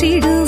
காற்றிடும்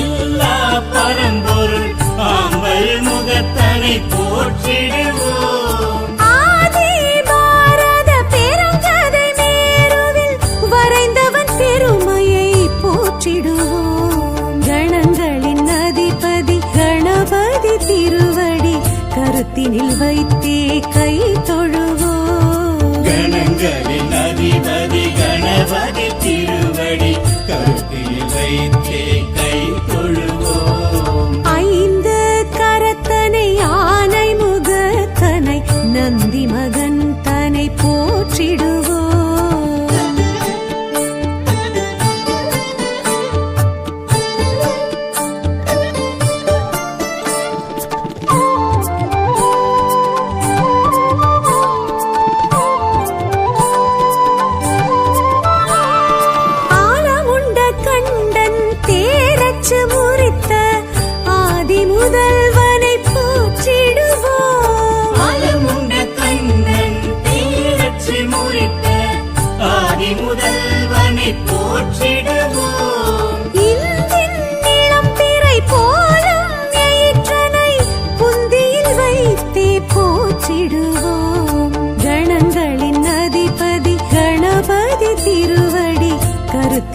இல்லா பரம்பொருள் ஆம்பல் முகத்தனை போற்றிடுவோம். ஆதி பாரத பெருங்கதை மேருவில் வரைந்தவன் பெருமையை கை தொழுவோம். கணங்களின் அதிபதி கணபதி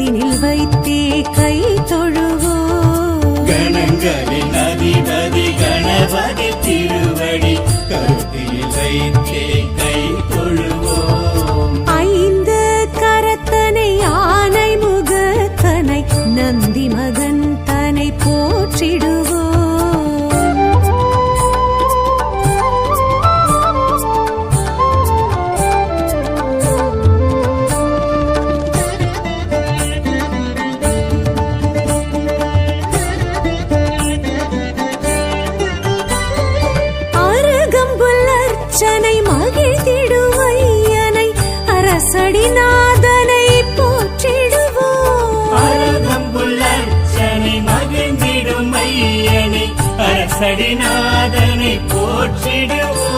கரத்தினில் வைத்தே கை தொழுவோ? கணங்களின் அதிபதி கணபதி திருவடி கருத்தினில் வைத்தே கை தொழுவோம் ஐந்து கரத்தனை ஆனை முகத்தனை நந்தி மகன் தனை போற்றிடுவோம் அர்ச்சனை மகிழ்ந்திடுவையனை அரசடிநாதனை போற்றிடுவோம். அழகம்புள்ளர்ச்சனை மகிழ்ந்திடும் ஐயனை அரசடிநாதனை போற்றிடுவோம்.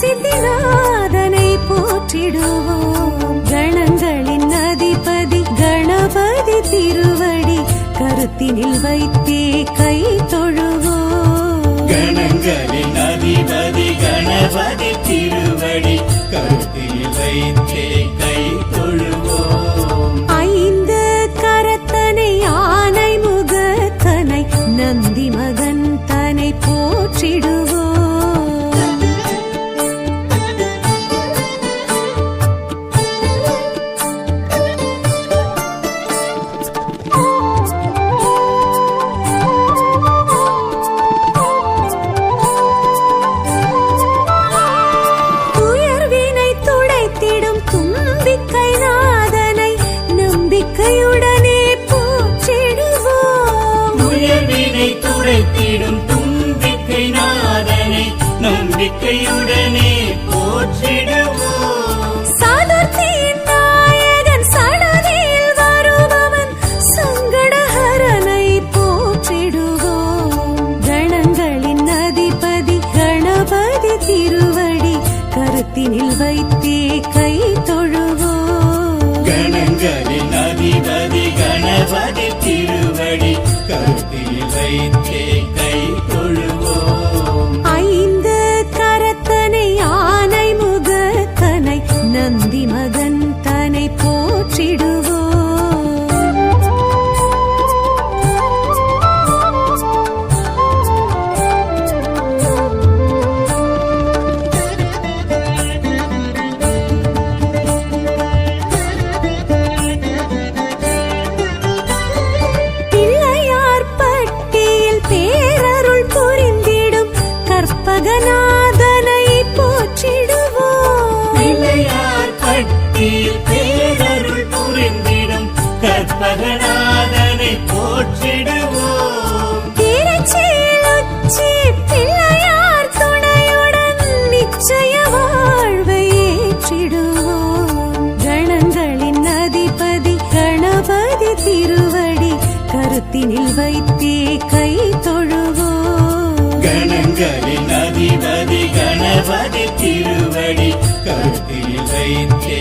சித்திநாதனை போற்றிடுவோம். கணங்களின் அதிபதி கணபதி திருவடி கருத்தினில் வைத்தே கணபதி திருவடி கருத்தில் வைத்தே நம்பிக்கையுடனே போற்றிடுவோம். சாதுர்த்தியின் நாயகன் சடதியில் வருபவன் சங்கடஹரனை போற்றிடுவோம். கணங்களின் அதிபதி கணபதி திருவடி கருத்தினில் வைத்தே கை தொழுவோம். கணங்களின் அதிபதி கணபதி திருவடி கருத்தில் வைத்தே கை தொழுவோம். கற்பகநாதனை போற்றிடுவோம். பிள்ளையார் துணையுடன் நிச்சய வாழ்வை ஏற்றிடுவோம் கணங்களின் அதிபதி கணபதி திருவடி கருத்தினில் வைத்தே கை தொழுவோம் கணங்களின் அதிபதி கணபதி திருவடி கருத்தில் வைத்தே